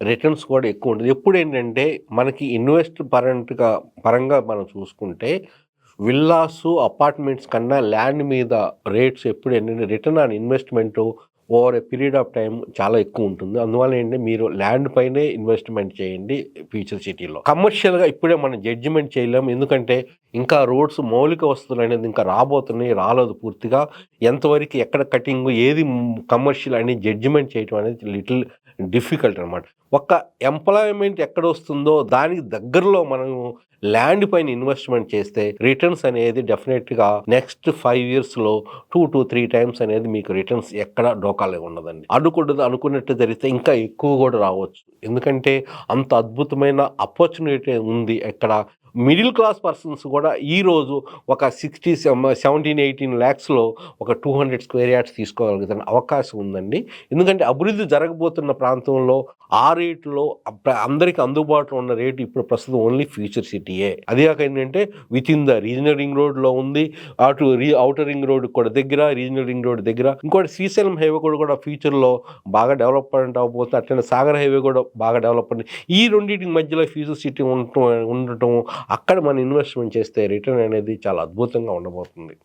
Returns కూడా ఎక్కువ ఉంటుంది. ఎప్పుడు ఏంటంటే మనకి ఇన్వెస్ట్ పరంగా పరంగా మనం చూసుకుంటే విల్లాసు, అపార్ట్మెంట్స్ కన్నా ల్యాండ్ మీద రేట్స్ ఎప్పుడు ఏంటంటే return on investment over a period of time చాలా ఎక్కువ ఉంటుంది. అందువల్ల ఏంటంటే మీరు ల్యాండ్ పైనే ఇన్వెస్ట్‌మెంట్ చేయండి ఫ్యూచర్ సిటీలో. కమర్షియల్‌గా ఇప్పుడే మనం జడ్జిమెంట్ చేయలేము ఎందుకంటే ఇంకా రోడ్స్ మౌలిక వసతులు అనేది ఇంకా రాబోతున్నాయి. రాలేదు పూర్తిగా. ఎంతవరకు ఎక్కడ కటింగ్ ఏది కమర్షియల్ అని జడ్జిమెంట్ చేయటం అనేది లిటిల్ డిఫికల్ట్ అనమాట. ఒక్క ఎంప్లాయ్‌మెంట్ ఎక్కడొస్తుందో దానికి దగ్గరలో మనం ల్యాండ్ పైన ఇన్వెస్ట్‌మెంట్ చేస్తే రిటర్న్స్ అనేది డెఫినెట్గా నెక్స్ట్ ఫైవ్ ఇయర్స్‌లో 2-3 టైమ్స్ అనేది మీకు రిటర్న్స్ ఎక్కడ అవకాశం ఉండదండి. అనుకున్నది అనుకున్నట్టు జరిగితే ఇంకా ఎక్కువ కూడా రావచ్చు. ఎందుకంటే అంత అద్భుతమైన ఆపర్చునిటీ ఉంది ఎక్కడ మిడిల్ క్లాస్ పర్సన్స్ కూడా ఈరోజు ఒక 60 సెమ 17, 18 లాక్స్‌లో ఒక 200 స్క్వేర్ యార్డ్స్ తీసుకోగలుగుతున్న అవకాశం ఉందండి. ఎందుకంటే అభివృద్ధి జరగబోతున్న ప్రాంతంలో ఆ రేట్‌లో అందరికీ అందరికి అందుబాటులో ఉన్న రేటు ఇప్పుడు ప్రస్తుతం ఓన్లీ ఫ్యూచర్ సిటీయే. అది కాక ఏంటంటే with in the regional ring రోడ్‌లో ఉంది. అటు రీ అవుటర్ రింగ్ రోడ్ కూడా దగ్గర, రీజనల్ రింగ్ రోడ్ దగ్గర. ఇంకోటి శ్రీశైలం హైవే కూడా కూడా ఫ్యూచర్‌లో బాగా డెవలప్‌మెంట్ అవ్వబోతుంది. అట్లనే సాగర్ హైవే కూడా బాగా డెవలప్‌మెంట్ ఈ రెండిటి మధ్యలో ఫ్యూచర్ సిటీ ఉండటం ఉండటం అక్కడ మనం ఇన్వెస్ట్‌మెంట్ చేస్తే రిటర్న్ అనేది చాలా అద్భుతంగా ఉండబోతుంది.